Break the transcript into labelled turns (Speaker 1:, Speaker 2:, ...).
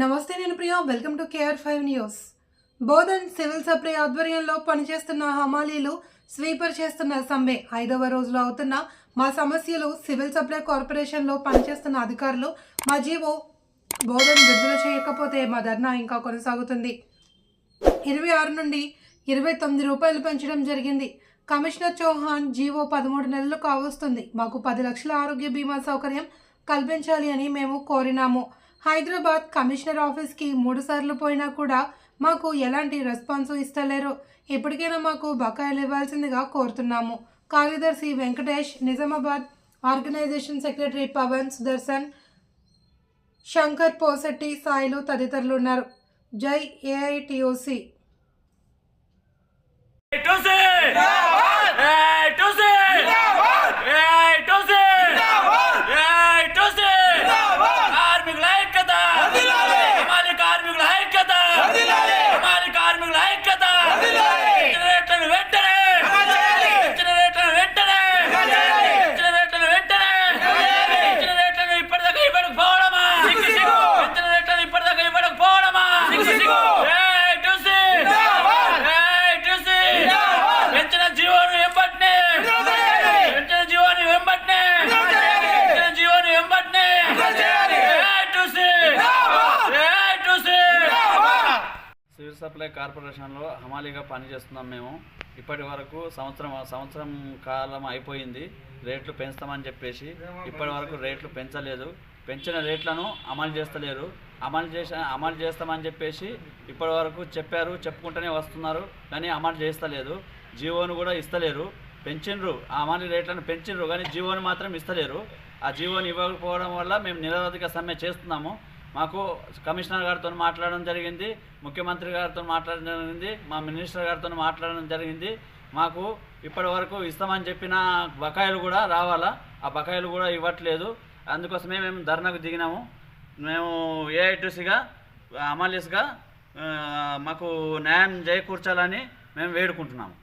Speaker 1: నమస్తే నేను Priya welcome to KR five news. Bodhan civil supply ఆధ్వర్యంలో పనిచేస్తున్న హమాలీలు స్వీపర్ చేస్తున్న సమ్మె ఐదవ రోజులో అవుతున్న మా సమస్యలు సివిల్ సప్లై కార్పొరేషన్లో పనిచేస్తున్న అధికారులు మా జీవో బోధన్ విడుదల చేయకపోతే మా ధర్నా ఇంకా కొనసాగుతుంది. ఇరవై ఆరు నుండి ఇరవై తొమ్మిది రూపాయలు పెంచడం జరిగింది. కమిషనర్ చౌహాన్ జీవో పదమూడు నెలలు కావస్తుంది మాకు పది లక్షల ఆరోగ్య బీమా సౌకర్యం కల్పించాలి అని మేము కోరినాము. హైదరాబాద్ కమిషనర్ ఆఫీస్కి మూడు సార్లు పోయినా కూడా మాకు ఎలాంటి రెస్పాన్స్ ఇస్తలేరు. ఇప్పటికైనా మాకు బకాయిలు ఇవ్వాల్సిందిగా కోరుతున్నాము. కార్యదర్శి వెంకటేష్ నిజామాబాద్ ఆర్గనైజేషన్ సెక్రటరీ పవన్ సుదర్శన్ శంకర్ పోసెట్టి సాయిలు తదితరులు ఉన్నారు జై ఏఐటిఓసి.
Speaker 2: సప్లై కార్పొరేషన్లో హమాలీగా పనిచేస్తున్నాం మేము. ఇప్పటి వరకు సంవత్సరం సంవత్సరం కాలం అయిపోయింది. రేట్లు పెంచుతామని చెప్పేసి ఇప్పటి వరకు రేట్లు పెంచలేదు. పెంచిన రేట్లను అమలు చేస్తలేరు. అమలు చేసిన అమలు చేస్తామని చెప్పేసి ఇప్పటి వరకు చెప్పారు చెప్పుకుంటూనే వస్తున్నారు. కానీ అమలు చేస్తలేదు. జీవోను కూడా ఇస్తలేరు. పెంచిండ్రు ఆ అమలు రేట్లను పెంచిండ్రు కానీ జీవోని మాత్రం ఇస్తలేరు. ఆ జీవోని ఇవ్వకపోవడం వల్ల మేము నిరవధిక సమ్మె చేస్తున్నాము. మాకు కమిషనర్ గారితో మాట్లాడడం జరిగింది ముఖ్యమంత్రి గారితో మాట్లాడడం జరిగింది మా మినిస్టర్ గారితో మాట్లాడడం జరిగింది. మాకు ఇప్పటి వరకు ఇస్తామని చెప్పిన బకాయిలు కూడా రావాలా? ఆ బకాయిలు కూడా ఇవ్వట్లేదు. అందుకోసమే మేము ధర్నాకు దిగినాము. మేము ఏఐటీసీగా అమలీస్గా మాకు న్యాయం చేకూర్చాలని మేము వేడుకుంటున్నాము.